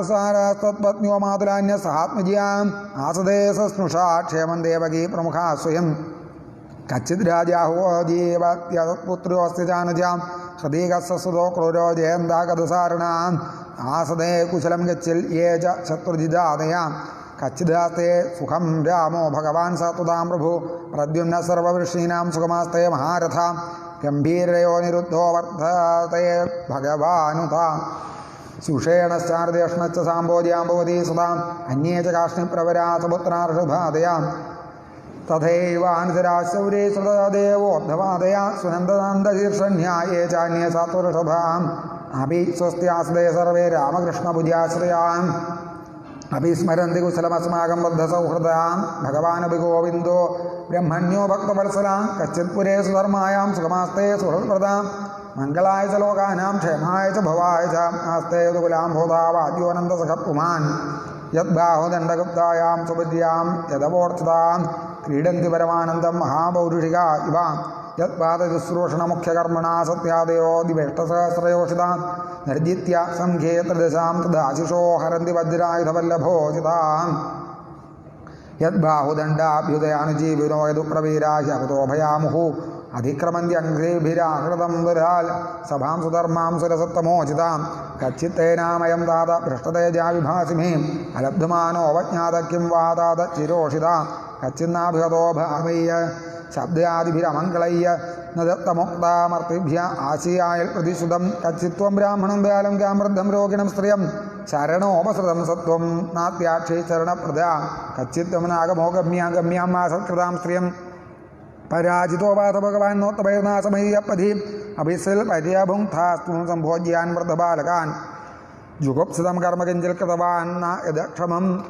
സാരാസ്തത്പത്ന്യോ മാതുലാന്യ സഹാത്മജിയാം ആസദേ സസ്നുഷാ ക്ഷേമം ദേവകീ പ്രമുഖ സ്വയം. കച്ചിത് രാജാഹോ ഹൃദീകസ്വതോ ക്രൂരോ ജയന്താഗതസാരണാം. ആസദേ കുശലം ഗച്ചിൽ യേ ച ശത്രുജിതാദയാം കച്ചിദാസ്തേ സുഖം രാമോ ഭഗവാൻ സത്വതാം പ്രഭു. പ്രദ്യുമ്ന സർവവൃഷീണാം സുഖമാസ്തേ മഹാരഥ. ഗംഭീരയോ നിരുദ്ധോ വർദ്ധത്തെ ഭഗവാനുതാം. സുഷേണശ്ചാർദേഷ്ണശ്ച സാമ്പോജ്യാമ്പവതി സദാം അന്യേ ച കാഷ്ണിപ്രവരാ സുപുത്രാർഷഭാദയാം തഥൈവാനുസരാശൗരേ ശ്രുതദേവോദ്ധവാദയാ സുനന്ദനന്ദശീർഷന്യായേ ചാന്യേ സാത്വഋഷഭാം അഭി സ്വസ്ത്യാസ്തേ സർവേ രാമകൃഷ്ണഭുജാശ്രയാം അഭിസ്മരന്തി കുശലമസ്മാകം ബദ്ധസൗഹൃദാം. ഭഗവാനപി ഗോവിന്ദോ ബ്രഹ്മണ്യോ ഭക്തവത്സലാം. കച്ചിത്പുരേ സുധർമാ സുഖമാസ്തേ സുഹൃത്പ്രദാം മംഗളായ ച ലോകാനാം ക്ഷേമായ ച ഭവായ ച ആസ്തേ കുലാം ഭൂതാവാദ്യോനന്ദസഖ പുമാൻ യദ്ബാഹുദണ്ഡഗുപ്തായാം സുഭദ്യാം യഥവോർത്തിതാം ക്രീഡന്തി പരമാനന്ദം മഹാപൗരുഷിക ഇവ. യത്പാദശുശ്രൂഷണമുഖ്യകർമ്മണ സത്യാദയോ ദിവേഷ്ടസഹസ്രയോഷിതാം. നിർജിത്യ സംഖ്യേ ത്രിദശാം തദാശിഷോ ഹരന്തി വജ്രായുധവല്ലഭോചിതാം യദ്ബാഹുദണ്ഡാഭ്യുദയാനുജീവിനോ യദുപ്രവീരാഹ്യകുതോ ഭയാമുഹു അധിക്രമന്തി അംഘ്രീഭിരാഹൃതം ദുരാൽ സഭാം സുധർമാം സുരസത്തമോചിതാം. കച്ചിത്തേനാമയം താത ഭ്രഷ്ടതേജാ വിഭാസി മേ അലബ്ധുമാനോ അവജ്ഞാത കിം വാതാത ചിരോഷിതാം. കച്ചിന്നാഭിഹതോ ഭാവയ്യ ശബ്ദാദിഭിരമംഗളയ്യ നദത്തമുക്താമർത്തിഭ്യ. ആശിയായൽ പ്രതിശുതം കച്ചിത്വം ബ്രാഹ്മണം വ്യാലം കാമൃദ്ധം രോഗിണം സ്ത്രീയം. ശരണോപസൃതം സത്വം നാത്യാക്ഷി ശരണപ്രദ. കച്ചിത്വം നാഗമോ ഗമ്യ ഗമ്യാം ആസത്കൃതാം സ്ത്രിയം. പരാജിതോ വാത ഭഗവാൻ നോത്തപയനാശമയ്യപ്പധി അഭിസിൽ പര്യഭുങ്ധാസ്തു സംഭോജ്യാൻ വൃദ്ധബാലകാൻ. ജുഗുപ്സിതം കർമ്മകിഞ്ചിൽ കൃതവാൻ യദക്ഷമം.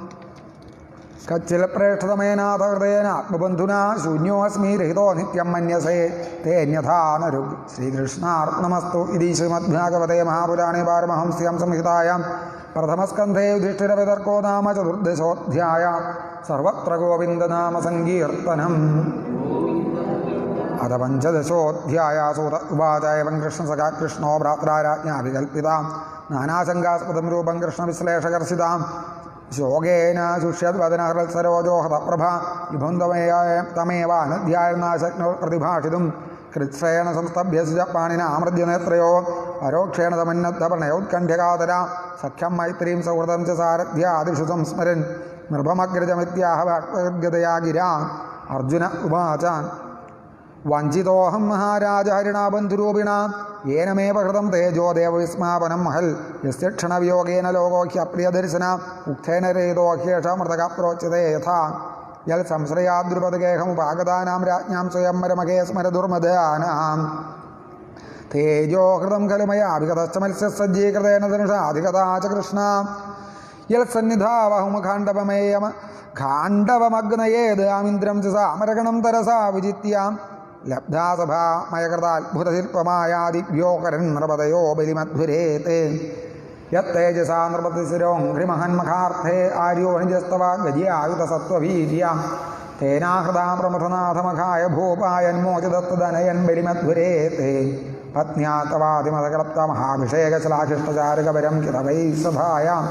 കച്ചിൽ പ്രേഷ്ഠതമേനാഥ ഹൃദയേന ആത്മബന്ധുന ശൂന്യോസ്മി രഹിതോ നിത്യം മന്യസേ. തേന്യഥാനരു ശ്രീകൃഷ്ണാർപ്പണമസ്തു. ഇതി ശ്രീമദ്ഭാഗവതേ മഹാപുരാണേ പാരമഹംസ്യം സംഹിതായാം. പ്രഥമസ്കന്ധേ യുധിഷ്ഠിരവിതർക്കോ നാമ ചതുർദശോധ്യായ സർവത്ര ഗോവിന്ദനാമ സങ്കീർത്തനം. അത പഞ്ചദശോധ്യായ സൂത ഉപാച എവം കൃഷ്ണസഖാ കൃഷ്ണോ ഭ്രാത്രാരാജ്ഞാഭികൽപ്പിതാം നാനാശങ്കാസ്പദം രൂപം കൃഷ്ണവിശ്ലേഷകർഷിതാം ശോകേന ശുഷ്യദ്വദനഹൃത്സരോജോഹതപ്രഭ വിഭുന്തമേയ തമേവാനുധ്യായനാശക്നോ പ്രതിഭാഷിതും. കൃത്സേന സംസ്തഭ്യസിജ പാണിന ആമൃദ്യനേത്രയോ പരോക്ഷേണ തമന്നദ്ധപണയോത്കണ്ഠ്യകാതര സഖ്യം മൈത്രീം സൗഹൃദം ച സാരഥ്യാദിഷു സംസ്മരൻ. നൃഭമഗ്രജമിത്യാഹ വാഗ്ദതയാ ഗിരാ. അർജുന ഉവാചാൻ വഞ്ചിതോഹം മഹാരാജ ഹരിണാബന്ധുരൂപിണ ഏനമേ പ്രകൃതം തേജോ ദേവവിസ്മാപനം മഹൽ യസ്യക്ഷണവിയോഗേന ലോകോഹ്യപ്രിയദർശന ഉക്തേന രേതോഹ്യേഷമൃതക പ്രോച്യതേ യഥാ. യൽ സംശ്രയാദ്രുപദഗേഹമുപാഗതാനാം രാജ്ഞാം സ്വയംവരമകേ സ്മരദുർമദാനാം. തേജോ തേജോഹൃതം ഖലു മയാ വിഗതശ്ച മത്സ്യസജ്ജീകൃതേന ധനുഷാധികതാ ച കൃഷ്ണ. യൽ സന്നിധാവഹുമഖാണ്ഡവമേയമ ഖാണ്ഡവമഗ്നയേത് ആമിന്ദ്രം ച സാമരഗണം തരസാ വിജിത്യാം. ലബ്ധാസഭാമയകൃതാത്ഭുതശില്പമായാദിഭ്യോകരൻ നൃപതയോ ബലിമധ്വരേത്തെ യത്തേജസാ നൃപതിശിരോഘ്രിമഹന്മഖാർത്ഥേ ആര്യോ ഗജിയായുധസത്വവീര്യ. തേനാഹൃതാ പ്രമഥനാഥമഖായ ഭൂപായന്മോചിതത്വദനയൻ ബലിമധ്വരേത്തെ പത്ന്യാ തവാതിമതകളപ്ത കിതവൈ സഭായാം.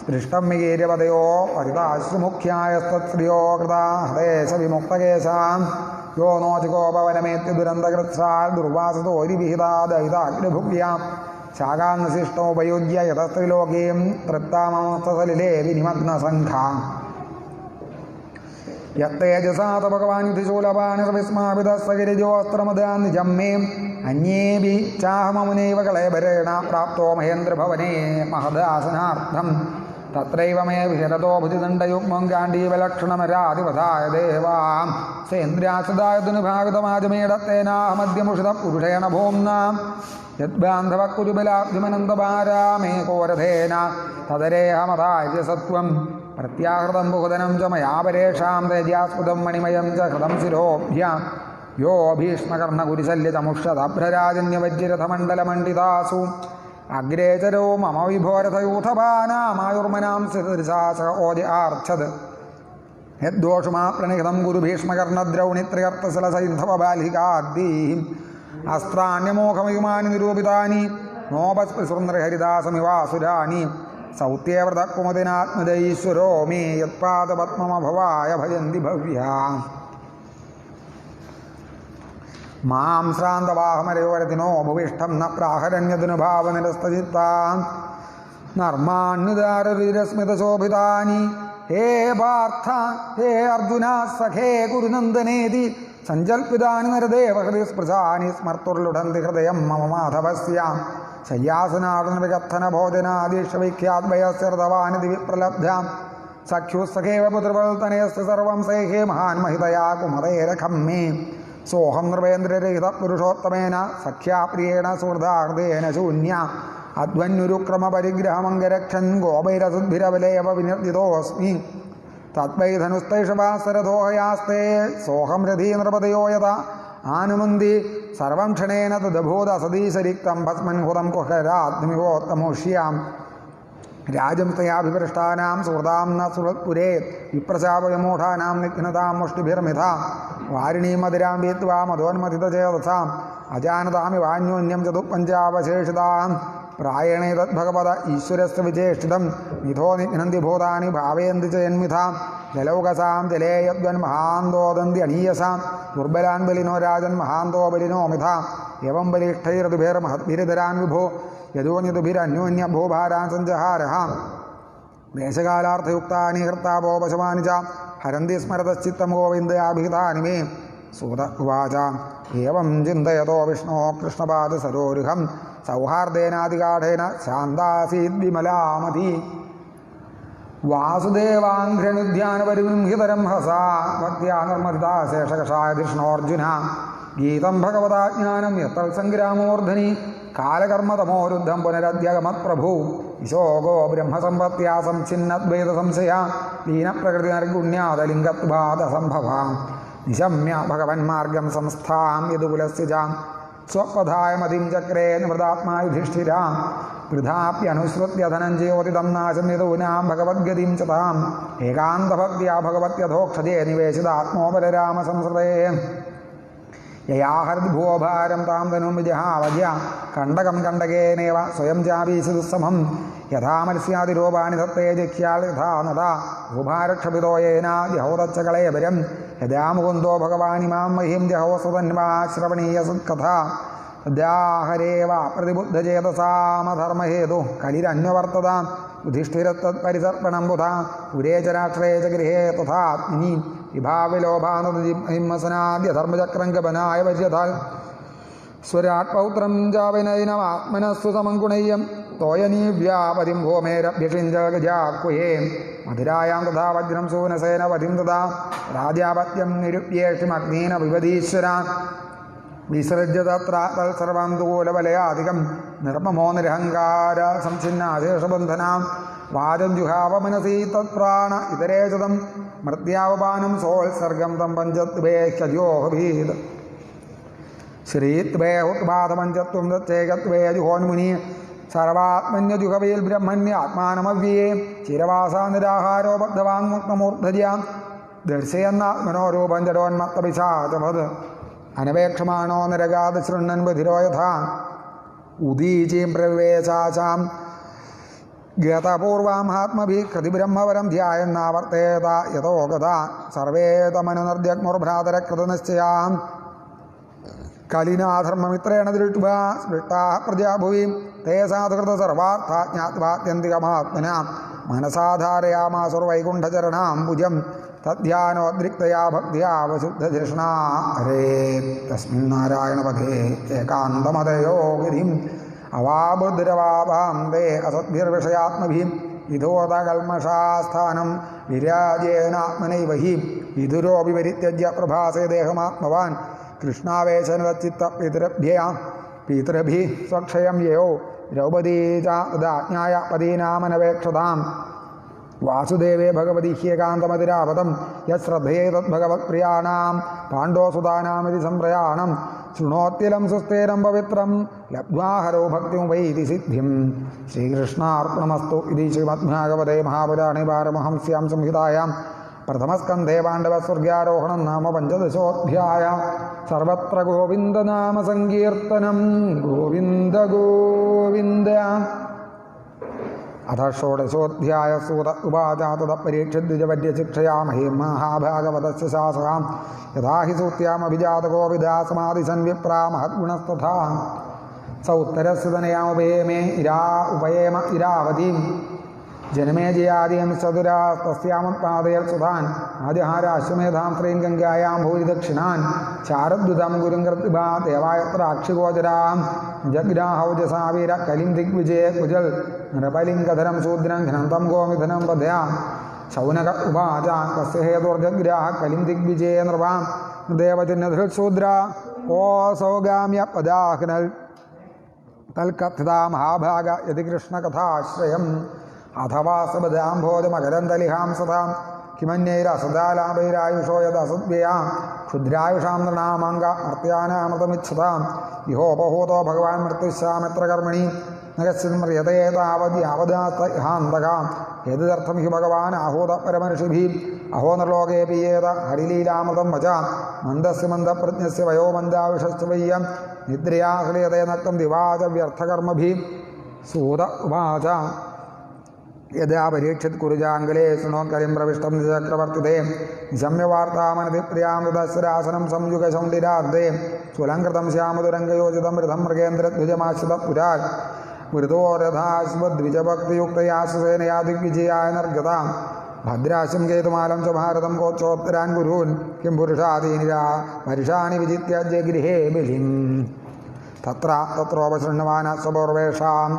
സ്പൃഷ്ടം മികീര്യപതയോ പരിതാശ്രുമുഖ്യായസ്ത്രിയോ കൃതാ ഹൃദേശ വിമുക്തകേശാം യോ നോചികോപവനമേത്യ ദുരന്തകൃത്സാൽ ദുർവാസതോരിവിഹിതാദൈതാഗ്നിഭുഗ്യാം ശാഖാന്നശിഷ്ടോപയുജ്യ യതസ്ത്രിലോകീം തൃപ്താമസ്തസലിലേ വിനിമഗ്നസംഘാം. യത്തേജസാത ഭഗവാൻ യുധിശൂലപാണിർവിസ്മാപിതസ്സഗിരിജോസ്ത്രമദാൻ നിജം മേ അന്യേപി ചാഹമമുനൈവ കളയഭരേണ പ്രാപ്തോ മഹേന്ദ്രഭവനേ മഹദാസനാർത്ഥം. തത്രൈവ മേ വിശരതോ ഭുജിദണ്ഡയുഗ്മം ഗാണ്ഡീവലക്ഷണമരാധിപഥായ ദേവാം. സേന്ദ്രാസദായുധനുഭാഗതമാജമേടത്തേനാഹമദ്യമുഷിത പുരുഷേണ ഭൂംനാം യദ്ബാന്ധവ കുരുബലാബ്ധിമനന്തഭാരാമേ കോരഥേന തദരേഹമതായ സത്വം. പ്രത്യാഹൃതം ബഹുധനം ച മയാപരേഷാം പരേഷാം തേജാസ്പദം മണിമയം ച ഹൃതം ശിരോഭ്യാം. യോ ഭീഷ്മകർണകുരിശല്യതമുഷതഭ്രരാജന്യവജ്രഥമണ്ഡലമണ്ഡിതാസു അഗ്രേ ചരോ മമ വിഭോരഥയൂഥപാനാമായുർമനാം സിദൃശാസ ഓജ ആർച്ചത് യദ്ദോഷുമാ പ്രണിഹിതം ഗുരു ഭീഷ്മകർണദ്രൗണിത്രിയർത്ഥസലസൈന്ധവബാലികാദ്ദീം അസ്ത്രാണ്യമോഘമയുമാനി നിരൂപിതാനി നോപസ്പൃശുർനൃഹരിദാസമിവാസുരാണി സൗത്യവ്രതകുമുദിനാത്മജൈശ്വരോ മേ യത്പാദപത്മമഭവായ ഭജന്തി ഭവ്യാ മാം ശ്രാന്തവാഹമരയോരത്തിനോ ഭുവിഷ്ടം ന പ്രാഹരണ്യതിനുഭാവനിരസ്തചിത്താം നർമാണ്യുദാരവിരസ്മിതശോഭിതാനി ഹേ പാർത്ഥ ഹേ അർജുന സഖേ കുരുനന്ദനേതി സഞ്ചൽപ്പിതാനി നരദേവ ഹൃദയ സ്പൃശാനി സ്മർത്തുർലുടന്തി ഹൃദയം മമ മാധവസ്യ. ശയ്യാസനാടനവികഥന ഭോജനാദീക്ഷവിഖ്യാദ്വയസ്യർധവാനി ദിവി പ്രലബ്ധാം. സഖ്യുസ്സഖേവ പുത്രവൽത്തനയസ്യ സർവം സേഹേ മഹാൻ മഹിതയാ കുമതേരഖം മേ സോഹം നൃപേന്ദ്രരഹിത പുരുഷോത്തമേന സഖ്യാപ്രിയേണ സുഹൃദാഹൃദേന ശൂന്യ. അധ്വന്യുരുക്രമപരിഗ്രഹമംഗരക്ഷൻ ഗോപൈരസുദ്ധിരവലേവ വിനിർജിതോസ്മി തദ്വൈധനുസ്തൈഷവാസരഥോഹയാസ്തേ സോഹം രഥീ നൃപതയോ യഥ. ആനുമന്തി സർവം ക്ഷണേന തദ്ഭൂത ഭസ്മൻഹുതം കുഹരാത്മിവോത്തമോഷ്യാം രാജം തയാഭിപൃഷ്ടാനാം സുഹൃതാം ന വിപ്രശാപയമൂഢാനാം നിഘ്നതാം മുഷ്ടിഭിർമിഥ വാരിണീം മധുരാം വീത്വാ മധോന്മതിതചേതസാം അജാനതാമി വാന്യോന്യം ചതുപഞ്ചാവശേഷിതാം പ്രായണേ തദ്ഭഗവത ഈശ്വരസ്യ വിചേഷ്ടിതം മിഥോ നിഘ്നന്തി ഭൂതാനി ഭാവയന്തി ച ജന്മിഥാം ജലൗകസാം ജലേയദ്വൻ മഹാന്തോദന്തി അണീയസാം ദുർബലാൻ ബലിനോ രാജൻ മഹാന്തോ ബലിനോ മിഥാം. എവം ബലിഷ്ഠൈരതുഭിർമഹദ്ഭിരിധരാൻ വിഭോ. യദോന്യതുഭിരന്യോന്യ ഭൂഭാരാൻ സഞ്ജഹാരഹ ദേശകാലാർത്ഥയുക്താനി ഹൃത്താപോപശമാനി ച. ഹരന്തി സ്മരതശ്ചിത്തം ഗോവിന്ദയാഭിഹിതാനി മേ. സൂത ഉവാച. ഏവം ചിന്തയതോ വിഷ്ണോ കൃഷ്ണപാദസരോരുഹം സൗഹാർദ്ദേനാതികാഠേന ശാന്താസീത് വിമലാമതി വാസുദേവാഘ്രണിധ്യാനപരിബിംഹിതരം ഹസാ ഭക്തിയാ നിർമ്മതിതാ ശേഷകഷായ കൃഷ്ണോർജുന ഗീതം ഭഗവതാജ്ഞാനം എത്ര സംഗ്രാമോർധനി കാലകർമ്മതമോരുദ്ധം പുനരദ്യഗമത്പ്രഭു വിശോകോ ബ്രഹ്മസമ്പത്യാ സംഛിന്നദ്വൈത സംശയ ദീനപ്രകൃതി നിർഗുണ്യാതലിംഗത്വാദ സംഭവാം നിശമ്യ ഭഗവന്മാർഗം സംസ്ഥാം യതുകുലസ്യ സ്വപഥായ മതിം ചക്രേ നിമൃതാത്മാ യുധിഷ്ഠിര വൃഥാപ്യനുസൃത്യ ധനഞ്ജയോതിതം നാശം യതൂനാം ഭഗവദ്ഗതിം ച താം. ഏകാന്തഭക്തിയാ ഭഗവത്യധോക്ഷജേ നിവേശിതാത്മോപരരാമ സംസൃതേ യയാഹർദ്ഭുവഭാരം താം തനും വിജഹാവജ്യ കണ്ടകം കണ്ടകേനേവ സ്വയം ചാപീശുദുസ്സമം യഥാ മത്സ്യാതിരൂപാണി ദത്തേ ജഖ്യാൽ യഥാ നദാ. ഭൂഭാരക്ഷപിതോയേന ജഹോദച്ചകളേവരം യഥാ ഭഗവാൻ ഭഗവാനിമാം മഹീം ജഹോസുതന്വാ ശ്രവണീയ സുത്കഥ സദ്യാഹരേവ പ്രതിബുദ്ധചേതസാമധർമ്മഹേതു കലിരന്വവർത്തതാം യുധിഷ്ഠിരത്തത് പരിസർപ്പണം ബുധ പുരേ ച ഗൃഹേ തഥാത്മിനി വിഭാവിലോഭാനുമസനാദ്യധർമ്മചക്രം ഗപനായ പശ്യഥാൽ സ്വരാട് പൗത്രം ജാവിനൈനമാത്മനസ്സു സമങ്കുണയ്യം തോയനീവ്യാപതിം ഭൂമേരഭ്യഷിഞ്ചഗജാക്കുഹേ മധുരായാം തഥാ വജ്രം സൂനസേന വധിം തഥാ രാജാപത്യം നിരുപ്യേഷിമഗ്നീന അഗ്നീന വിസൃജ്യ തത്ര തത്സർവാന്തൂലവലയാധികം നിർമ്മമോ നിരഹങ്കാര സംഛിന്നാശേഷബന്ധനാം. വാചം ജുഹാവമനസീ തത്പ്രാണ ഇതരേചതം മൃത്യാവപാനം സോത്സർഗം തം പഞ്ചത്വേഹ്യജോഹീത് ശ്രീത്വേ ഉത്പാദ ശ്രീത്വേഹുത്പാദപഞ്ചത്വം തത്തേകത്വേ ജുഹോന്മുനി സർവാത്മന്യജുഹവേൽ ബ്രഹ്മണ്യാത്മാനമവ്യേ ചിരവാസാ നിരാഹാരോ ദർശയെന്നാത്മനോ രൂപം ജഡോന്മത്തപിശാചഭത് അനപേക്ഷമാണോ നിരഗാത് ശൃണ്ണൻ ബധിരോ യഥാ ഉദീചീം പ്രവേശാചാം ഗതപൂർവാമാത്മഭി കൃതിബ്രഹ്മവരം ധ്യായെന്നാവർത്തേത. യഥോ ഗത സർവേ ഇത്രയാണ് ദൃഷ്ടുവാ സ്പൃഷ്ടാ പ്രജാഭുവി. തേ സാധുകൃത സർവാർത്ഥ ജ്ഞാത്വാത്യന്തികമാത്മന മനസാധാരയാമാസുർവൈകുണ്ഠചരണാം ഭുജം. തദ്ധ്യാനോദ്രിക്തയാ ഭക്തിയാ വശുദ്ധധിഷ്ണാ ഹരേ. തസ്മിന്നാരായണപഥേ ഏകാന്തമതയോ ഗതിം അവാബുദ്രവാഭാം തേ അസദ്ഭിർവിഷയാത്മഭീം വിധോതകൽമഷാസ്ഥാനം വിരാജേനാത്മനൈവഹീം. വിദുരോപി പരിത്യജ്യ പ്രഭാസേ ദേഹമാത്മവാൻ. कृष्णावेशनचित्तपितृभ्यया पितृभ स्वक्षय ययो। द्रौपदी च तदाज्ञायापदीनामनवेक्षताम् वासुदेवे भगवति ह्येकान्तमतिरापदं यश्रद्धयेतद्भगवत्प्रियाणां पाण्डोसुतानामिति सम्प्रयाणं शृणोत्तिलं सुस्तेरं पवित्रं लब्ध्वा हरो भक्तिमुपै इति सिद्धिं श्रीकृष्णार्पणमस्तु इति श्रीमद्भागवते महापुराणे पारमहंस्यां संहितायां പ്രഥമസ്കന്ധേ പാണ്ഡവസ്വർഗ്യാരോഹണം നാമ പഞ്ചദശോധ്യായ സർവത്ര ഗോവിന്ദനാമ സങ്കീർത്തനം ഗോവിന്ദ ഗോവിന്ദ. അഥ ഷോഡശോധ്യായ സൂത ഉപാജാതത പരീക്ഷിദ്വിജപര്യശിക്ഷയാ മഹീം മഹാഭാഗവതസ്യ ശാസകാം യഥാ ഹി സൂത്യാമഭിജാതകോവിദാസമാദിശൻ വിപ്രാ മഹദ്ഗുണസ്തഥാ. സ ഉത്തരസ്യതനയാമുപയേമേ ഇരാ ഉപയേമ ഇരാവതീം. ജനമേജയാദിയം ചതുരാ തസ്യാമുത്പാദയൽ സുധാൻ ആദ്യഹാരാശ്വമേധാം ശ്രീം ഗംഗായാം ഭൂരിദക്ഷിണാൻ ചാരദ്വിതം ഗുരും കൃത്ബാ ദേവായത്ര അക്ഷിഗോചരാം ജഗ്രാഹൗജസാവീര കലിം ദിഗ്വിജയ കുജൽ നൃപലിംഗധരം ശൂദ്രം ഘനന്തം ഗോമിധനം വധയാം ശൗനക ഉപാച തസ്യ ഹേതുർജഗ്രാഹ കലിം ദിഗ്വിജയ നൃപാം ദേവചിഹ്നധൃത്ശൂദ്ര ഓ സൗഗാമ്യ പദാഹ്നൽ തൽക്കഥിതാ മഹാഭാഗ യതി കൃഷ്ണകഥാശ്രയം അഥവാ സബദാംഭോജമകരന്തലിഹാം സദാം. കിമന്യൈരസദാലാഭൈരായുഷോ യദസദ്വ്യയാം ക്ഷുദ്രായുഷാം നൃണാമംഗ മർത്യാനാമൃതമിച്ഛതാം. ഇഹോപഹൂതോ ഭഗവാൻ മൃത്യുശ്യാമെത്ര കർമ്മണി. നഗസ്യം താവത് യാവദാസ്തഹാന്തകാം ഏതർത്ഥം ഹി ഭഗവാൻ ആഹൂത പരമർഷിഭി. അഹോ നർലോകേ പീയേത ഹരിലീലാമൃതം വച. മന്ദസ്യ മന്ദപ്രജ്ഞസ് വയോ മന്ദാവിഷശ്ച വയ്യം. നിദ്രയാ ഹൃദയതേ നക്തം ദിവാച വ്യർത്ഥകർമ്മഭി സൂത ഉവാച. യഥാ പരീക്ഷിത് കുരുജാംഗലേ ശൃണോത്കലിം പ്രവിഷ്ടം ചക്രവർത്തിതേ നിശമ്യവാർത്താമനതി പ്രിയാമൃതസ്വരാസനം സംയുഗശൗണ്ടിരാർദ്ധേ സ്വലംകൃതം ശ്യാമതുരംഗയോജിതം രഥം മൃഗേന്ദ്രധ്വജമാശ്രിത പുരാഗ് മൃതോരഥാശ്വദ്വിജഭക്തിയുക്തയാസുസേനയാ ദിഗ്വിജയായ നർഗതാം ഭദ്രാശം കേതുമാലം ച ഭാരതം കോച്ചോത്തരാൻ ഗുരൂൻ. കിം പുരുഷാദീനിരാ മരുഷാണി വിജിത്യ ജഗൃഹേ ബലിം തത്ര തത്രോപശൃണ്വാന സ്വപൂർവേഷാം.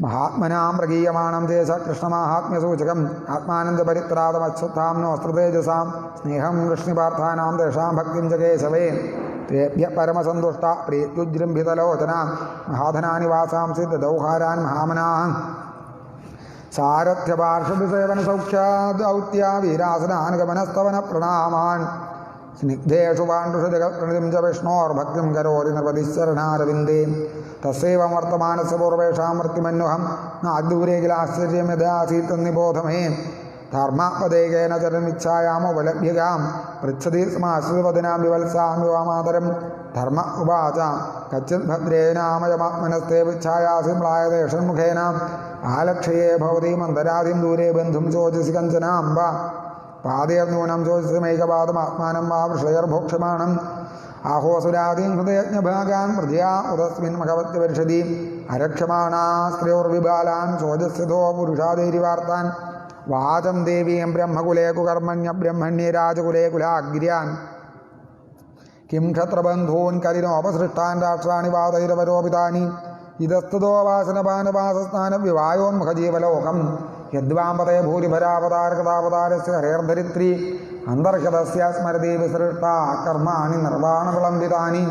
മഹാത്മനാം പ്രകീയമാണം ദേശ കൃഷ്ണമാഹാത്മ്യസൂചകം. ആത്മാനന്ദപരിത്രാതമശ്വത്ഥാം നോസ്തൃതേജസാം സ്നേഹം കൃഷ്ണിപാർത്ഥാനാം തേഷാം ഭക്തിം ച കേശവേ. തേഭ്യ പരമസന്തുഷ്ട പ്രീത്യുജൃംഭിതലോചന മഹാധനാനി വാസാംസി ദൗഹാരാൻ മഹാമനാഹം. സാരഥ്യപാർഷവിസേവന സൗഖ്യാദൗത്യ വീരാസനാനുഗമനസ്തവന പ്രണാമാൻ സ്നിഗ്ധേഷു പാണ്ഡുഷു ജഗത്പ്രണിതിം ച വിഷ്ണോർഭക്തിം കരോതി നൃപതിശരണാരവിന്ദേ തസ്സൈവം വർത്തമാനസ്യ പൂർവേഷാം മൃത്യുമന്വഹം നാഗ്ദൂരേ കിലാശ്ചര്യം യഥാസീത് നിബോധമേ ധർമ്മപദേകേന ചരമിച്ഛായാമുപലഭ്യകാം പൃച്ഛതി സ്മാശ്രുപതിനാം വിവത്സാം വിവാമാതരം ധർമ്മ ഉപാച കച്ചിത് ഭദ്രേനാമയമാത്മനസ്തേ മ്ലായതേഷന്മുഖേന ആലക്ഷയേ ഭവതി മന്ദരാധിം ദൂരെ ബന്ധും ചോദിസി കഞ്ചനാംബ. പാതേർനൂനം ചോദിസമൈകപാദമാത്മാനം വാ വൃഷയർഭോക്ഷമാണം. ആഹോസുരാദീൻ ഹൃദയജ്ഞഭാഗാൻ പ്രജയാ ഉദസ്മിൻ മഹവത്യപരിഷതി അരക്ഷമാണാ സ്ത്രീയോർവിബാലാൻ ചോജസ്യതോ പുരുഷാദേരിവാർത്താൻ. വാചം ദേവീം ബ്രഹ്മകുലേ കുകർമ്മണ്യ ബ്രഹ്മണ്യേ രാജകുലേ കുലാഗ്രിയാൻ. കിം ക്ഷത്രബന്ധൂൻ കരിനോപസൃഷ്ടാൻ രാഷ്ട്രാണി വാതൈരവരോപിതാനി. ഇതസ്തുതോ വാസനപാനവാസസ്ഥാന വിവായോന്മുഖജീവലോകം. യദ്വാമ്പതേ ഭൂരിഭരാവതാരകഥാവതാരസ്യ ഹരേർധരിത്രി. അന്തർഹതസ്യ സ്മരതി വിസൃഷ്ട കർമാണി നിർവാണവിളംബിതാനി.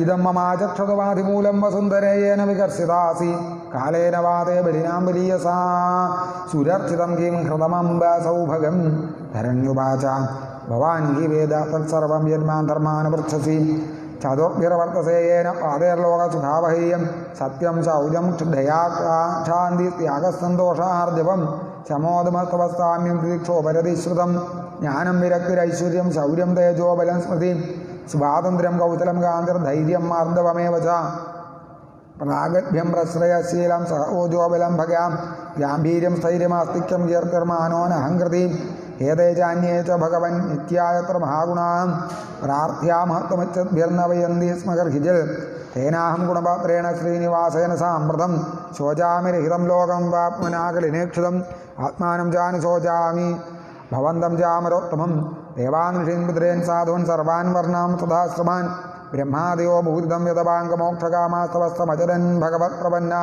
ഇതം മമാചക്ഷതവാധിമൂലം വസുന്ധരേയേന വികർഷിതാസി. കാലേന വാതേ ബലിനാം ബലീയസാ സുരർച്ചിതം കിം ഹൃതമംബ സൗഭഗം ധരണ്യുപാച ഭവാൻ ഹി വേദ തത്സർവം യന്മാൻ ധർമാൻ പൃച്ഛസി. ചതുർഭിർവർത്തസേയേന പാതേർലോകസുഖാവഹീയം സത്യം ശൗചം ക്ഷുദ്ധയാക്ഷാന്തി ത്യാഗസന്തോഷാർജവം. ശമോദമസ്തവസ്ഥാമ്യം പ്രതീക്ഷോപരതിശ്രുതം ജ്ഞാനം വിരക്തിരൈശ്വര്യം ശൗര്യം തേജോബലം സ്മൃതി സ്വാതന്ത്ര്യം കൗശലം കാന്തിർധൈര്യം മാർദ്ദവമേവ വച പ്രാഗഭ്യം പ്രശ്രയശീലം സഹോജോബലം ഭഗാം ഗാംഭീര്യം സ്ഥൈര്യമാസ്തിക്യം കീർത്തിർമാനോനഹംകൃതി ഏതേ ചാന്യേ ച ഭഗവൻ നിത്യായത്ര മഹാഗുണാം. പ്രാർത്ഥ്യാമഹത്വമച്ചദ്ഭിർനവയന്തി സ്മ ഗർഹിജൽ തേനാഹം ഗുണപാത്രേണ ശ്രീനിവാസേന സാമ്പ്രതം. ശോചാമിരഹിതം ലോകം വാപ്മനാകലിനേക്ഷിതം. ആത്മാനം ജാനു ശോചാമി. भवन्तं चामरोत्तमं देवान् ऋषीन्पुत्रेन् साधून् सर्वान् वर्णां तथाश्रमान् ब्रह्मादियो भूरिदं यतवाङ्गमोक्षकामास्तवस्तमजरन् सा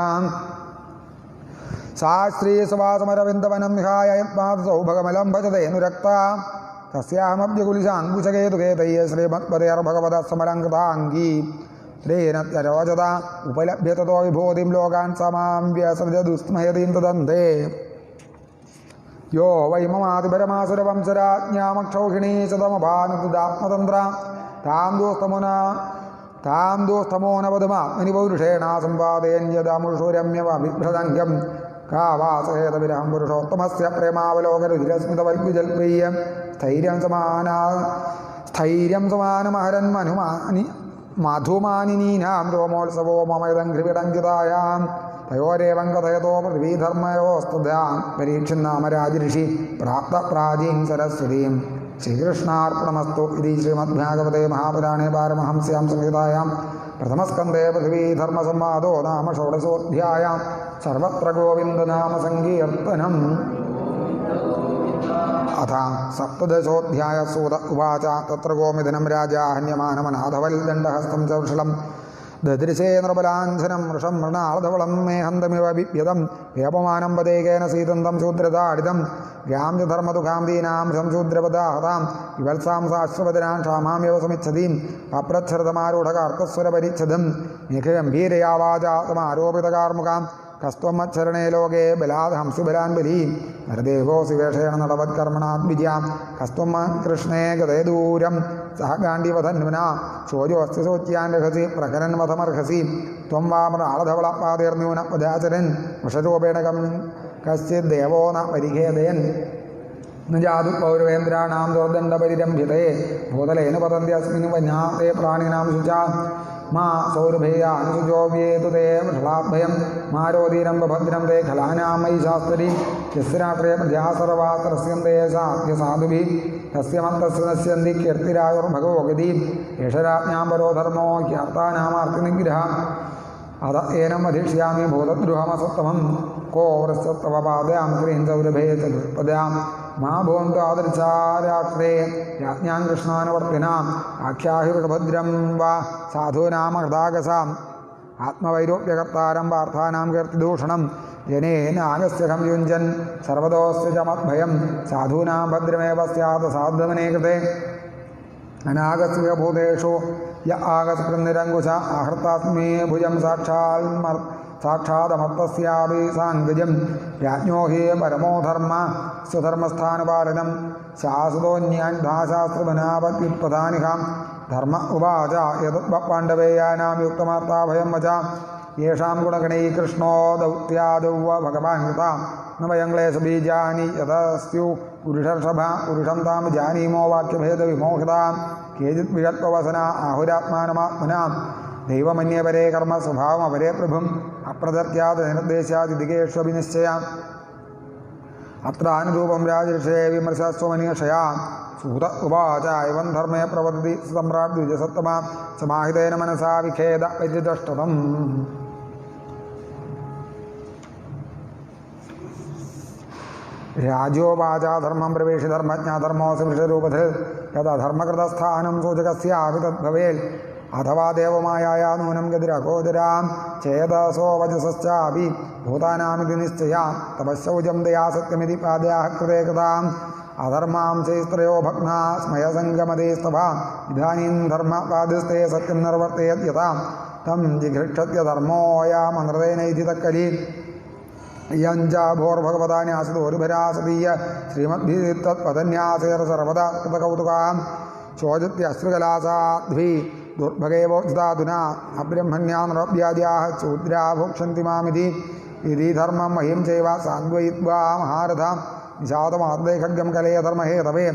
शास्त्रीसुवासमरविन्दवनं निहाय यत्मादसौभगमलं भजते नुरक्ता अनुरक्ता तस्यामभ्यकुलिशाङ्कुशकेतुकेतये श्रीमत्पदेर्भगवतस्मरङ्कृताङ्गी श्रीनत्यरोचता उपलभ्य ततो विभूतिं लोकान् समां व्यसृजदुस्मयतीं तदन्ते। യോ വൈ മമാതിപരമാസുരവംശരാജ്ഞാമക്ഷൗഹിണീ ചതമഭാനുദാത്മതന്ത്ര താം ദോസ്തമുന താം ദോസ്തമോനവധമാത്മനി പൗരുഷേണ സമ്പാദയന്യതമുഷു രമ്യവിഭ്രതംഗ്യം കാവാസേതവിരഹം പുരുഷോത്തമസ്യ പ്രേമാവലോകരുതിരസ്മിതവൽഗുജൽപ്രിയം സ്ഥൈര്യം സമാന സ്ഥൈര്യം സമാനമഹരൻ മനുമാനി മധുമാനിനീനാം രോമോത്സവോ മമയതം ഘൃവിടങ്കിതായാം തയോരേവം കഥയതോ പൃഥ്വീധർമ്മയോസ്തുതാ. പരീക്ഷന്നാമ രാജഋഷി പ്രാപ്ത പ്രാചീം സരസ്വതീം. ശ്രീകൃഷ്ണാർപ്പണമസ്തു ഇതി ശ്രീമദ്ഭാഗവതേ മഹാപുരാണേ പാരമഹംസ്യാം സംഹിതായാം. പ്രഥമസ്കന്ധേ പൃഥ്വീധർമ്മസംവാദോ നാമ ഷോഡശോധ്യായാം. സർവത്ര ഗോവിന്ദനാമ സങ്കീർത്തനം. അഥ സപ്തദശോധ്യായ സൂത ഉവാച. തത്ര ഗോമിഥനം രാജാഹന്യമാനമനാഥവൽദണ്ഡഹസ്തം ഹന്യമാനമനാഥവൽ ദണ്ഡഹസ്തം ചൗഷളം. ദദൃശേ നൃപലാഞ്ചനം വൃഷം മൃണാർധവളം മേഹന്തമിവ വിപ്യതം. വ്യപമാനം പദേകേന സീതന്തം ശൂദ്രതാടിതം. ഗ്രാമ്യധർമ്മദുഃഖാം ദീനാം ശംശൂദ്രപദാഹതാം വിവത്സാം സാശ്വപതിനാം ക്ഷാമാമ്യവ സമിച്ഛതീം പപ്രച്ഛൃതമാരൂഢകാർക്കസ്വരപരിച്ഛദം മേഘഗംഭീരയാവാചാതമാരോപിതകാർമുകാം കസ്ത്വമത്സരണേ ലോകേ ബലാത് ഹംസുബലാൻ ബലീം. നരദേഹോസി വേഷേണ നടവത്കർമ്മണാത്മിജാം കസ്ത്വമ കൃഷ്ണേ ഗതേ ദൂരം. സഹകാണ്ഡിവധന്വന ശോചോസ്തി ശോച്യാൻ രഹസി. പ്രഹരൻ വധമർഹസി. ത്വം വാമൃളധവളപ്പാതീർന്യൂന പദാചരൻ വിഷരൂപേണ കം കശ്ചിത് ദേവോ ന പരിഖേദയൻ നജാതു പൗരവേന്ദ്രാണാം ദുർദണ്ഡപരിരംഭിതേ. ഭൂതലേനു പതന്തി അസ്മിൻ വന്യാ. പ്രാണിനാം ശുചാ. മാ സൗരഭേയ അനുസുജോവ്യേതു തേ വൃഷളാഭയം മാരോധീരം ബഭദ്രം തേ ഖലാനാമയി ശാസ്ത്രി യസ്രാത്രേ പ്രജാസർവാ തേ സാധ്യ സാധുഭി. തസ്യമത്തസ് നശ്യന്തി കീർത്തിരായുർഭഗവഗതി യഷരാജ്ഞാംബരോ ധർമ്മോ ഹ്യാർത്താനാമാർത്തി അത ഏനം വധിഷ്യാമി കോ കോവൃസ്തവ പാദയാം ക്രീം സൗരഭേ ചതുർപദയാം. മാ ഭോന്തു രാജ്ഞാൻ കൃഷ്ണാനുവർത്തിന കൃഷ്ണാനുവർത്തിനാം. ആഖ്യാഹിർഭദ്രം വാ. സാധൂനാമൃതാകസാം ആത്മവൈരോപ്യകർത്താരം പാർത്ഥാനാം കീർത്തിദൂഷണം ജനേനാഗസ്യഹം യുഞ്ജൻ സർവദോസ്യ ചമദ്ഭയം സാധൂനാം ഭദ്രമേവ സ്യാത് സാധുമനേ കൃതേ. അനാഗസ്യഭൂതേഷു യ ആകസ്കൃന്നിരങ്കുശ ആഹൃത്താത്മേ ഭുജം സാക്ഷാൽ സാക്ഷാത്മത്വസ്യാപി സാങ്കജം രാജ്ഞോ ഹേ പരമോധർമ്മ സ്വധർമ്മസ്ഥാനുപാലനം. ശാസ്ത്രോന്യാൻ ഭാശാസ്ത്രമനാപത്യുത്പദാനിഹാം ധർമ്മ ഉപാച യദ്പാണ്ഡവേയാനാം യുക്തമാർത്താഭയം വച. യേഷാം ഗുണഗണൈ കൃഷ്ണോ ദൗത്യാദൗവ ഭഗവാൻ കൃത. നവയംഗ്ലേശബീജാനി യഥസ്യു പുരുഷർഷഭ പുരുഷം താം ജാനീമോ വാക്യഭേദ വാക്യഭേദവിമോഹിതാം. കേജിത് വിഴത്വവസന ആഹുരാത്മാനമാത്മന. ദൈവമന്യപരേ കർമ്മ സ്വഭാവം അവരെ പ്രഭും. അപ്രതർക്യാത് നിർദ്ദേശാതിദികേഷ്വപി നിശ്ചയാം അത്ര അനുരൂപം രാജർഷേ വിമർശസ്വമനീഷയാ സൂത ഉവാച എവം ധർമ്മേ പ്രവർത്തി സമ്രാട് ദ്വിജസത്തമ സമാഹിതേന മനസാ വിഖേദ പരിദഷ്ടതം രാജോവാച ധർമ്മം പ്രവേശി ധർമ്മജ്ഞ ധർമ്മോസി വൃഷരൂപത്തിൽ യഥധർമ്മകൃതസ്ഥാനം സൂചകസ്യാപി തദ്ഭവേൽ അഥവാ ദേവമായ നൂനം ഗതിരഘോദരാം ചേതസോ വചസാപി ഭൂതാനാമിതി നിശ്ചയ. തപശൗചം ദയാ സത്യമിതി കൃതേ അധർമാം ചൈസ്ത്രയോ ഭഗ്ന സ്മയസംഗമതേസ്തഭ ഇതാനീം ധർമ്മപാദസ്തേ സത്യം നിർവർത്തയത്യതാം. തം ജിഘൃക്ഷത്യ ധർമ്മോയാമനൃതേനൈതി തക്കലി. യഞ്ചാഭോർഭഗവതാന്യാസിതോരുഭരാസതീയ ശ്രീമദ്ഭിത്തത്പദന്യാസേർ സർവദാ കൃതകൗതുകാം. ചോദിത്യശ്രുകലാസാധ്വി दुर्भगेवो ददातुना अब्रह्मण्यानरभ्याद्याः शूद्रा भोक्षन्ति मामिति यदि धर्मम् अहिंसैव सान्वयित्वा महारथां निषादमार्दे खड्गं कलय धर्महेतवे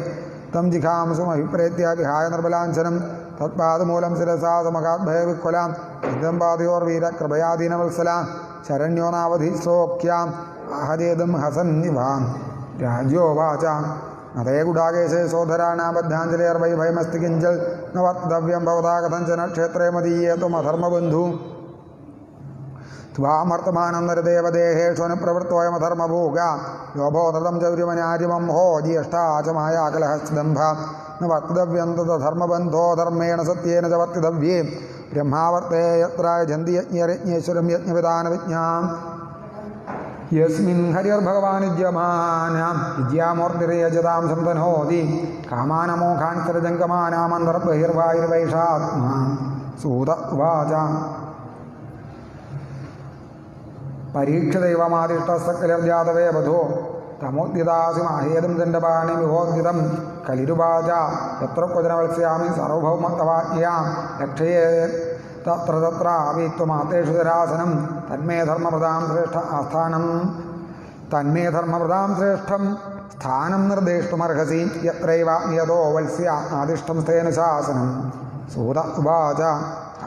तं जिघांसुमभिप्रेत्य विहाय निर्बलाञ्चनं तत्पादमूलं शिरसा समकाद्भयविह्वलां इदं पादयोर्वीरकृपयादीनवत्सला शरण्यो नावधि सोऽख्याम् आहदेदं हसन्निभां राजोवाच അതേ ഗുഡാകേശേ സോധരാണാബദ്ധാഞ്ജലിർവൈ ഭയമസ്തി കിഞ്ചൽ ന വർത്തവ്യം ഭവതാ കഥഞ്ചന ക്ഷേത്രേ മതീയേ ത്വമധർമ്മബന്ധു ത്വാമർത്തമാനം നരദേവദേഹേഷ്വനുപ്രവൃത്തോയമധർമ്മഭൂക യോഭോതം ചൗര്യമനാരിമം ഹോ ജ്യേഷ്ഠാചമായാകലഹസ്തംഭ ന വർത്തവ്യം തധർമ്മബന്ധോ ധർമ്മേണ സത്യേന ച വർത്തിതവ്യേ. ബ്രഹ്മാവർത്തേ യത്ര ജന്തി യജ്ഞരജ്ഞേശ്വരം യജ്ഞവിധാന വിജ്ഞാം യസ്മിൻ ഹരിർഭഗവാനുജ്യമാനാം വിദ്യാമൂർത്തിരയജതാം സന്തനോതി. കാമാനമോഘാൻ സ്ഥിരജംഗമാനാമന്തർബഹിർവായുർവൈഷാത്മാ സൂത ഉവാച. പരീക്ഷദൈവമാദിഷ്ടസകലർജാതവേ വധോ തമോദ്യതാസി മാഹേതും ദണ്ഡപാണി വിഭോദ്യതം. കലിരുവാച. എത്ര ക്വചനവത്സ്യാമി സർവഭൗമത്തവാക്യാം രക്ഷയേ തത്ര തത്ര ത്വമാത്തേഷു ധരാസനം തന്മേ ധർമ്മപ്രദാം ശ്രേഷ്ഠ ആസ്ഥാനം. തന്മേ ധർമ്മപ്രദാം ശ്രേഷ്ഠം സ്ഥാനം നിർദ്ദേഷ്ടുമർഹസി യത്രൈവ യതോ വത്സ്യ ആദിഷ്ടം സ്ഥേന ശാസനം. സൂത ഉവാച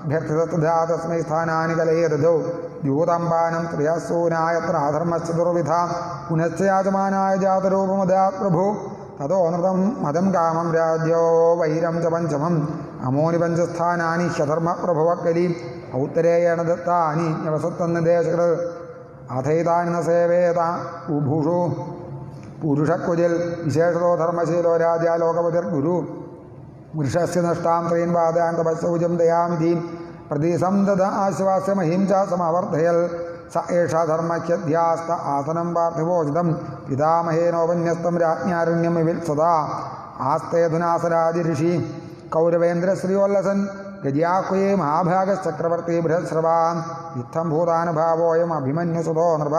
അഭ്യർത്ഥിതസ്മൈ തസ്മൈ സ്ഥാനാനി കലയെ ദ്യൂതമ്പാനം ത്രിയസൂനായത്ര അധർമ്മശ്ച ദുർവിധ. പുനശ്ചയാജമാനായ ജാതരൂപമതാ പ്രഭു. തതോ നൃതം മതം കാമം രാജ്യോ വൈരം ച പഞ്ചമം. അമോനി പഞ്ചസ്ഥാനാനി ഹ്യധർമ്മ പ്രഭവക്കലി ഔത്തരേയണ ദത്താനി ന്യവസത്തന്ന് ദേശകൾ അഥൈതാനി ന സേവേത ഉഭുഷു. പുരുഷക്കുജിൽ വിശേഷതോ ധർമ്മശീലോ രാജാലോകപതിർ ഗുരു. പുരുഷസ് നഷ്ടാം ത്രീൻ പാദാൻ ദയാമിതീം പ്രതിസന്ധത ആശ്വാസമഹിം ച സമവർദ്ധയൽ സ ഏഷ ധർമ്മഖ്യധ്യാസ്ത ആസനം പാർത്ഥിവോചിതം. പിതാമഹേനോപന്യസ്തം രാജ്ഞാരണ്യം സദാ. ആസ്തേധുനാസരാജ ഋഷി. കൗരവേന്ദ്രശ്രീവല്ലസൻ ഗജാഹ്വയേ മഹാഭാഗചക്രവർത്തി ബൃഹസ്രവാൻ ഇത്തം ഭൂതാനുഭാവോയം അഭിമന്യുസുതോ നൃപ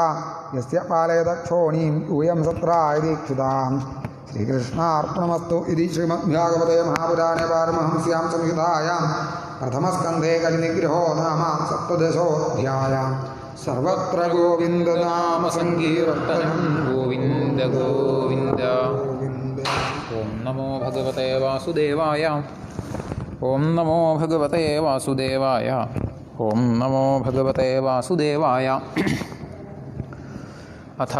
യസ്യ പാലയദക്ഷോണീം യൂയം സത്രായ ദീക്ഷിതാം ശ്രീകൃഷ്ണാർപ്പണമസ്തു ഇതി ശ്രീമദ്ഭാഗവതേ മഹാപുരാണേ പാരമഹംസ്യാം സംഹിതായാം. പ്രഥമസ്കന്ധേ കലിനിഗ്രഹോ നാമ സപ്തദശോധ്യായാം. സർവത്ര ഗോവിന്ദനാമ സങ്കീർത്തനം. ഗോവിന്ദ ഗോവിന്ദ. ഓം നമോ ഭഗവതേ വാസുദേവായ. ഓം നമോ ഭഗവതേ വാസുദേവായ. ഓം നമോ ഭഗവതേ വാസുദേവായ. അഥ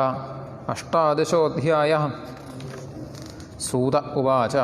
അഷ്ടാദശോധ്യായ. സൂത ഉവാച.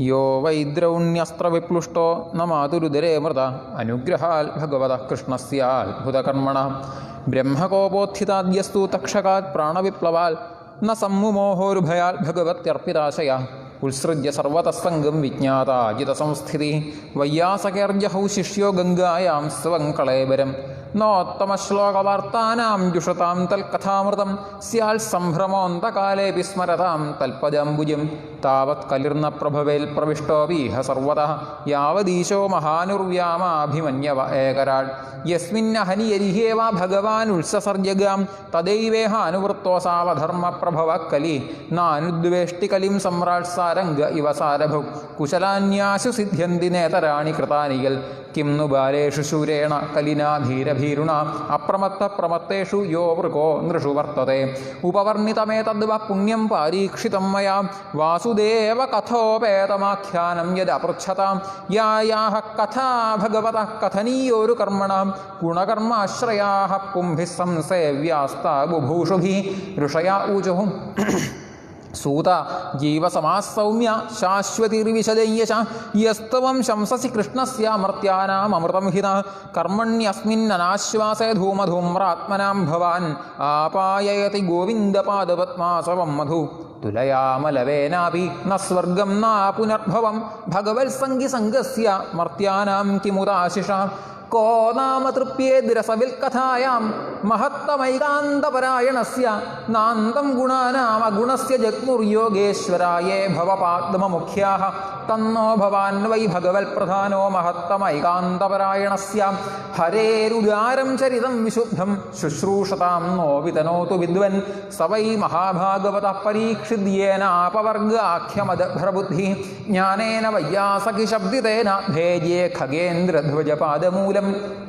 യോ വൈദ്രൗണ്യസ്ത്രവിപ്ലുഷ്ടോ ന മാതുരുദരേ മൃത. അനുഗ്രഹാൽ ഭഗവത കൃഷ്ണസ്യാത്ഭുതകർമ്മണ. ബ്രഹ്മകോപോത്ഥിതാദ്യസ്തു തക്ഷകാത് പ്രാണവിപ്ലവാൽ ന സമ്മുമോഹോരുഭയാൽ ഭഗവത്യർപ്പിതാശയ. ഉത്സൃജ്യ സർവതസ്സംഗം വിജ്ഞാതാജിതസംസ്ഥിതി വയ്യാസകേർജഹൗ ശിഷ്യോ ഗംഗായാം സ്വം കളേബരം. നോത്തമശ്ലോകവാർത്താനാം ജുഷതാം തൽക്കഥാമൃതം സ്യാൽ സംഭ്രമോന്തകാലേ വിസ്മരതാം തൽപദംബുജം. താവത് കലിർന്ന പ്രഭവേൽ പ്രവിഷ്ടോപീഹ സർവത യാവദീശോ മഹാനുർവ്യാമാഭിമന്യവ ഏകരാൾ. യസ്മിന്നഹനിയരിഹേവ ഭഗവാൻ ഉത്സസർജഗാം. തദൈവേഹ അനുവൃത്തോസാവധർമ്മ പ്രഭവ കലി നാനുദ്വേഷ്ടി കലിം സമ്രാട് സാരംഗ ഇവ സാരഭു. കുശലാന്യാശു സിദ്ധ്യന്തി നേതരാണി കൃതാനികൾ. കിം നു ബാലേഷു ശൂരേണ കലിനാ ധീരഭീരുണ അപ്രമത്ത പ്രമത്തേഷു യോ വൃകോ നൃഷു വർത്തതെ. ഉപവർണിതമേ തദ്വ പുണ്യം പാരീക്ഷിതം മയാ. വാസുദേവ കഥോപേതമാഖ്യാനം യദപൃച്ഛതാം യായാഹ കഥാ ഭഗവത കഥനീയോരു കർമ്മണാം. ഗുണകർമാശ്രയാ പുംഭി സംസേവ്യാസ്താ ബുഭൂഷുഭിः. ഋഷയാ ഊചുः സൂത ജീവസമാസൗമ്യ ശാശ്വതിർവിശദയ്യശ യസ്തവം ശംസസി കൃഷ്ണസ്യാമർത്യാനാമൃതം ഹിത. കർമ്മണ്യസ്മിന്നനാശ്വാസേ ധൂമധൂമ്രാത്മനാം ഭവാൻ. ആപായയതി ഗോവിന്ദപാദപത്മാസവം മധു. തുലയാമലവേനാപി ന സ്വർഗം നാ പുനർഭവം. ഭഗവത്സംഗിസംഗസ്യ മർത്യാനാം കിമുദാശിഷ. കോ നാമ തൃപ്യേദ്രസവിൽ കഥായാം മഹത്തമൈകാന്തപരായണസ്യ. നാന്തം ഗുണാനാമഗുണസ്യ ജഗ്മുർയോഗേശ്വരായേ ഭവപാദ്മമുഖ്യാः തന്നോ ഭവാൻ വൈ ഭഗവത്പ്രധാനോ മഹത്തമൈകാന്തപരായണസ്യ. ഹരേരുദാരം ചരിതം വിശുദ്ധം ശുശ്രൂഷതാം നോ വിതനോതു വിദ്വൻ സ വൈ മഹാഭാഗവത പരീക്ഷിദ്യേനാപവർഗാഖ്യമദ്ഭ്രബുദ്ധി ജ്ഞാനേന വയ്യാസഖി ശബ്ദിതേന ഭേദ്യേ Brother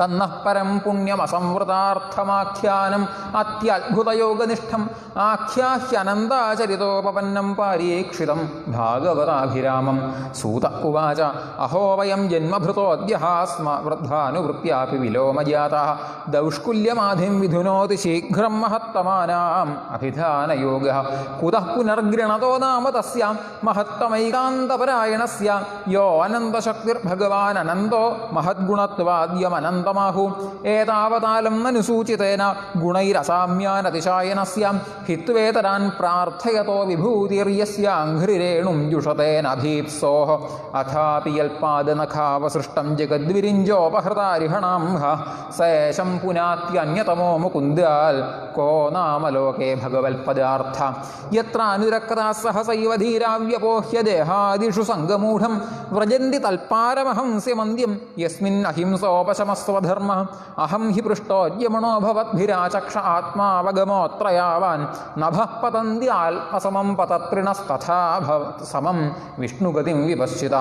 തന്നഃ പരം പുണ്യമസംവൃതാർത്ഥമാഖ്യാനം അത്യത്ഭുതയോഗനിഷ്ഠം ആഖ്യാഹ്യനന്താചരിതോപപന്നം പാരീക്ഷിതം ഭാഗവതാഭിരാമം. സൂത ഉവാച അഹോ വയം ജന്മഭൃതോദ്യഹാസ്മ വൃദ്ധാനുവൃത്യാപി വിലോമജാതാ ദൗഷ്കുല്യമാധിം വിധുനോതി ശീഘ്രം മഹത്തമാനാം അഭിധാനയോഗ. കുതഃ പുനർഗൃണതോ നാമ തസ്യാം മഹത്തമൈകാന്തപരായണസ്യ യോ അനന്തശക്തിർഭഗവാൻ അനന്തോ മഹദ്ഗുണത്വാദ്യമനന്തമാഹു ഏതാവതാലം നനുസൂചിതേന ഗുണൈരസാമ്യാനതിശായനസ്യ. ഹിത്വേതരാൻ പ്രാർത്ഥയതോ വിഭൂതിർയസ്യാഘ്രിരേണും യുഷതേനധീപ്സോഹ അഥാപി യൽപാദനഖാവസൃഷ്ടം ജഗദ്വിരിഞ്ചോപഹൃതാരിഹണാം സേഷം പുനാത്യന്യതമോ മുകുന്ദാൽ. കോ നാമ ലോകേ ഭഗവത്പദാർത്ഥ യത്ര അനുരക്താ സഹസൈവ ധീരാവ്യപോഹ്യ ദേഹാദിഷു സംഗമൂഢം. വ്രജന്തി തൽപ്പാരമഹംസ്യമന്ത്യം യസ്മിൻ അഹിംസോപശമസ്വധർമ്മ അഹം ഹി പൃഷ്ടോദ്യമണോ ഭവദ്ഭിരാചക്ഷ ആത്മാവഗമോത്ര യാവാൻ നഭഃ പതന്ത്യാൽമസമം പതത്രിണസ്തഥാ ഭവ സമം വിഷ്ണുഗതിം വിപശ്ചിത.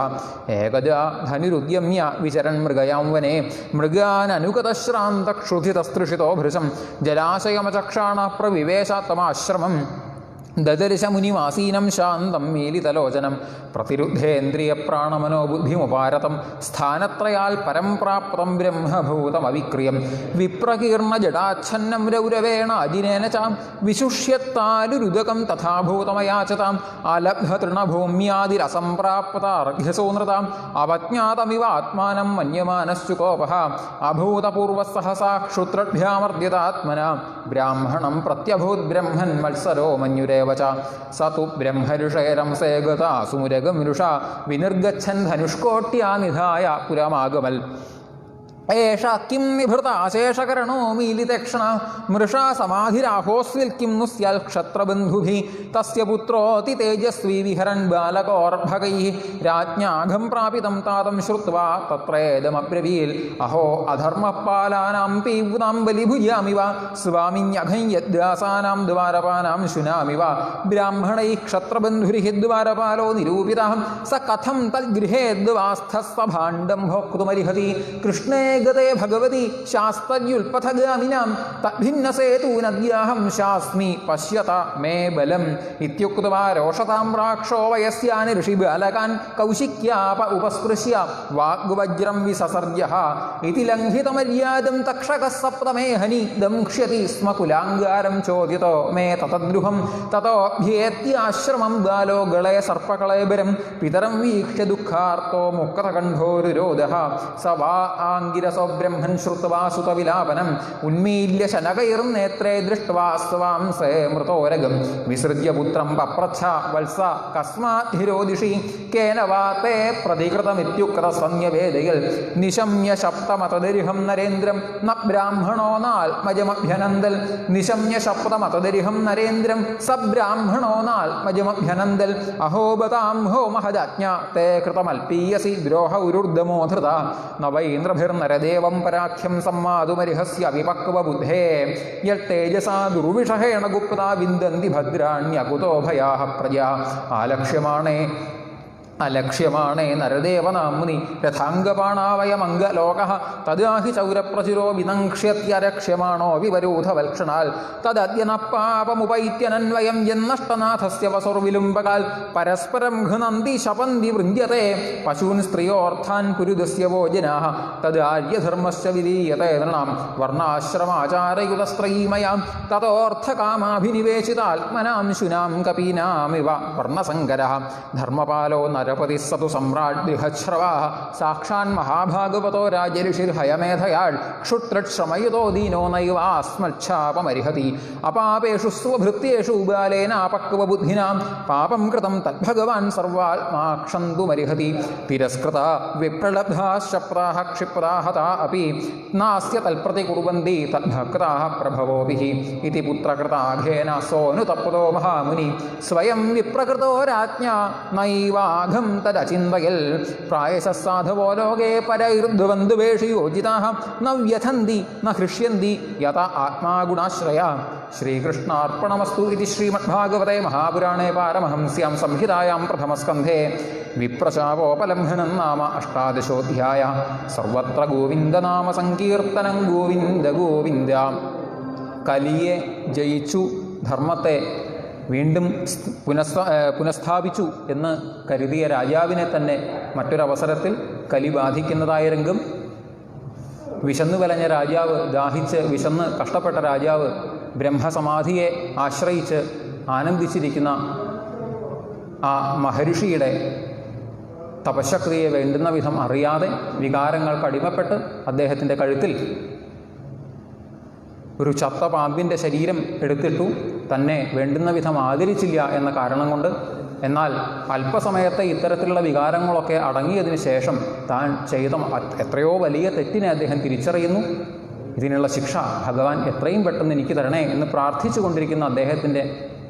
ഏകജാ ധനുരുദ്യമ്യ വിചരൺ മൃഗയാം വനെ. മൃഗാനനുഗതശ്രാന്തക്ഷുധിതസ്തൃഷിതോ ഭൃശം. ജലാശയമചക്ഷാണ പ്രവിവേശാത്തമാശ്രമം. ദദർശ മുനിവാസീനം ശാന്തം മീലിതലോചനം. പ്രതിരുദ്ധേന്ദ്രിയ പ്രാണമനോ ബുദ്ധിമുപാരതം സ്ഥാനത്രയാൽ പരംപ്രാപ്തം ബ്രഹ്മഭൂതമവിക്രിയം. വിപ്രകീർണ ജടാച്ഛന്നം രൗരവേണ അജിനേന ചാം. വിശുഷ്യത്താലുരുദകം തഥാഭൂതമയാചതാം. ആലബ്ധ തൃണഭൂമ്യാദിരസംപ്രാപ്താർഘ്യസോനൃതാം അവജ്ഞാതമിവ ആത്മാനം അഭൂതപൂർവസഹസാ ക്ഷുത്രഭ്യാമർദ്യതാത്മന ബ്രാഹ്മണം പ്രത്യഭൂത് ബ്രഹ്മൻ മത്സരോ മന്യുരേവ ച സ തു ബ്രഹ്മരുഷേരംസേ സുമുരഗമൃഷ വിനിർഗച്ഛൻ ധനുഷ്കോട്ട്യാ നിധായ പുരമാഗമൽ. ഏഷ കിം നിഭൃത അശേഷകരണോ മീലിതക്ഷണ മൃഷ സമാധിരാഹോസ്വിൽ കിം നു സ്യാൽ ക്ഷത്രബന്ധുഭി. തസ്യ പുത്രോതി തേജസ്വി വിഹരൻ ബാലകോർഭകൈ രാജ്ഞാഘം പ്രാപിതം താതം ശ്രുത്വാ തത്രേദമബ്രവീൽ. അഹോ അധർമ്മപ്പാലാനാം പീവ്താം ബലിഭുജാമിവ. സ്വാമിന്യഘം യദ്വാസാനാം ദ്വാരപാനാം ശുനാമിവ. ബ്രാഹ്മണൈ ക്ഷത്രബന്ധുരിഹ ദ്വാരപാലോ നിരൂപിത. സ കഥം തദ്ഗൃഹേ ദ്വാസ്ഥസ്വഭാണ്ഡം ഭോക്തുമർഹതി കൃഷ്ണേ ഗതേ ഭഗവതി ശാസ്ത്രയുൽപഥഗാമിനാം തഭിന്നസേതൂനദ്യാഹം ശാസ്മി പശ്യത മേ ബലം ഇത്യുക്വാ രോഷതാമ്രാക്ഷോ വയസ്യാനി ഋഷിബാലകാൻ കൗശിക്യാപ ഉപസ്പൃശ്യ വാഗ്വജ്രം വിസസർജ്യ ഇതി ലംഘിതമര്യാദം തക്ഷകസപ്തമേ ഹനി ദംക്ഷ്യതി സ്മ കുലാങ്കാരം ചോദ്യതോ മേ തതദ്രുഹം തതോഭ്യേത്യാശ്രമം ബാലോ ഗളയ സർപ്പകളേബരം പിതരം വീക്ഷ്യ ദുഃഖാർത്തോ മുക്തകണ്ഠോരുരോധ സ വാ ആംഗി ഗിരസോ ബ്രഹ്മൻ ശ്രുത്വാ സുതവിലാപനം ഉന്മീല്യ ശനകൈറും നേത്രേ ദൃഷ്ടവാസ്തവാം സേ മൃതോരകം വിസൃജ്യ പുത്രം പപ്രച്ഛ വത്സ കസ്മാധിരോദിഷി കേന വാ പ്രതികൃതമിത്യുക്ത സംയവേദയിൽ നിശമ്യ ശബ്ദമതദരിഹം നരേന്ദ്രം ന ബ്രാഹ്മണോ നാൽമജമഭ്യനന്ദൽ നിശമ്യ ശബ്ദമതദരിഹം നരേന്ദ്രം സബ്രാഹ്മണോ നാൽമജമഭ്യനന്ദൽ അഹോബതാം ഹോ മഹദാജ്ഞ തേ കൃതമൽപീയസി ദ്രോഹ ഉരുർദ്ധമോധൃത നവൈന്ദ്രഭിർനരദേവം പരാഖ്യം സമ്മാതുമരിഹസ്യ വിപക്വബുദ്ധേ യത്തേജസാ ദുർവിഷഹേണ ഗുപ്ത വിന്ദന്തി ഭദ്രാണ്യകുതോഭയാ പ്രജാ ആലക്ഷ്യമാണേ അലക്ഷ്യമാണേ നരദേവനാമുനി. രഥാംഗപാണാവയമംഗലോക. തദാഹി ചൗരപ്രചുരോ വിനങ്ക്ഷ്യത്യരക്ഷ്യമാണോ വിവരൂധവൽക്ഷണാൽ. പാപമുപൈത്യനന്വയം യന്നഷ്ടനാഥസ്യ വസുർവിലുംബകാൽ. പരസ്പരം ഘ്നന്തി ശപന്തി വൃന്ദ്യത്തെ പശൂൻ സ്ത്രീയോർത്ഥാൻ പുരുദസ്യ വോ ജനാः തദാര്യധർമ്മശ്ച വിധീയത്തെ നൃണാം. വർണാശ്രമാചാരയുതസ്ത്രയീമയാം. തതോർത്ഥകാമാഭിനിവേശിതാത്മനാം ശുനാം കപീനാമിവ. വർണസങ്കര ധർമ്മപാലോ रजपतिः सतु तु सम्राट् बृहच्छ्रवाः साक्षान् महाभागवतो राजऋषिर्हयमेधयाड् क्षुत्रश्रमयुतो दीनो नैवास्मच्छापमर्हति अपापेषु स्वभृत्येषु उबालेनापक्वबुद्धिनां पापं कृतं तद्भगवान् सर्वात्मा क्षन्तुमर्हति तिरस्कृता विप्रलब्धाश्चप्राः क्षिप्राहता अपि, नास्य तल्प्रति कुर्वन्ति तद्भक्ताः प्रभवोभिः। इति पुत्रकृताघेन सोऽनुतप्तो महामुनि, स्वयं विप्रकृतो राज्ञा नैवाघ നൈവാഘം തദചിന്തയൽ പ്രായശ ലോകേ പരൈർധ്വന്തുവേഷു യോജിതാ ന വ്യഥന്തി ന ഹൃഷ്യന്തി യത ആത്മാഗുണാശ്രയ. ശ്രീകൃഷ്ണാർപ്പണമസ്തു ഇതി ശ്രീമദ്ഭാഗവതേ മഹാപുരാണേ പാരമഹംസ്യാം സംഹിതായാം പ്രഥമസ്കന്ധേ. വിപ്രശാപോപലംഘനം നാമ അഷ്ടാദശോധ്യായ. സർവത്ര ഗോവിന്ദനാമ സങ്കീർത്തനം ഗോവിന്ദ ഗോവിന്ദ. കലിയെ ജയിച്ചു ധർമ്മത്തെ വീണ്ടും പുനഃ പുനഃസ്ഥാപിച്ചു എന്ന് കരുതിയ രാജാവിനെ തന്നെ മറ്റൊരവസരത്തിൽ കലി ബാധിക്കുന്നതായ രംഗം വിശന്നു വലഞ്ഞ രാജാവ് ദാഹിച്ച് വിശന്ന് കഷ്ടപ്പെട്ട രാജാവ് ബ്രഹ്മസമാധിയെ ആശ്രയിച്ച് ആനന്ദിച്ചിരിക്കുന്ന ആ മഹർഷിയുടെ തപശക്തിയെ വേണ്ടുന്ന വിധം അറിയാതെ വികാരങ്ങൾക്ക് അടിമപ്പെട്ട് അദ്ദേഹത്തിന്റെ കഴുത്തിൽ ഒരു ചത്ത പാമ്പിന്റെ ശരീരം എടുത്തിട്ടു തന്നെ വേണ്ടുന്ന വിധം ആദരിച്ചില്ല എന്ന കാരണം കൊണ്ട് എന്നാൽ അല്പസമയത്തെ ഇത്തരത്തിലുള്ള വികാരങ്ങളൊക്കെ അടങ്ങിയതിന് ശേഷം താൻ ചെയ്ത എത്രയോ വലിയ തെറ്റിനെ അദ്ദേഹം തിരിച്ചറിയുന്നു. ഇതിനുള്ള ശിക്ഷ ഭഗവാൻ എത്രയും പെട്ടെന്ന് എനിക്ക് തരണേ എന്ന് പ്രാർത്ഥിച്ചു കൊണ്ടിരിക്കുന്ന അദ്ദേഹത്തിന്റെ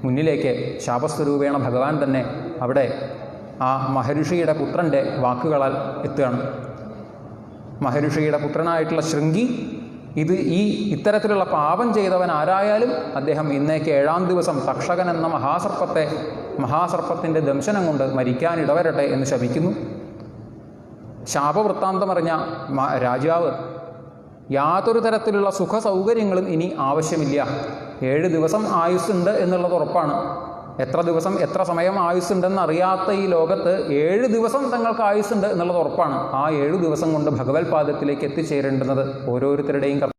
മുന്നിലേക്ക് ശാപസ്വരൂപേണ ഭഗവാൻ തന്നെ അവിടെ ആ മഹർഷിയുടെ പുത്രന്റെ വാക്കുകളാൽ എത്തുകയാണ്. മഹർഷിയുടെ പുത്രനായിട്ടുള്ള ശൃംഗി ഇത് ഈ ഇത്തരത്തിലുള്ള പാപം ചെയ്തവൻ ആരായാലും അദ്ദേഹം ഇന്നേക്ക് ഏഴാം ദിവസം തക്ഷകൻ എന്ന മഹാസർപ്പത്തെ മഹാസർപ്പത്തിന്റെ ദംശനം കൊണ്ട് മരിക്കാനിടവരട്ടെ എന്ന് ശപിക്കുന്നു. ശാപവൃത്താന്തമറിഞ്ഞ രാജാവ് യാതൊരു തരത്തിലുള്ള സുഖ സൗകര്യങ്ങളും ഇനി ആവശ്യമില്ല. ഏഴ് ദിവസം ആയുസ്സുണ്ട് എന്നുള്ളത് ഉറപ്പാണ്. എത്ര ദിവസം എത്ര സമയം ആയുസ്സുണ്ടെന്ന് അറിയാത്ത ഈ ലോകത്ത് ഏഴ് ദിവസം തങ്ങൾക്ക് ആയുസ്സുണ്ട് എന്നുള്ളത് ഉറപ്പാണ്. ആ ഏഴു ദിവസം കൊണ്ട് ഭഗവത് പാദത്തിലേക്ക് എത്തിച്ചേരേണ്ടുന്നത് ഓരോരുത്തരുടെയും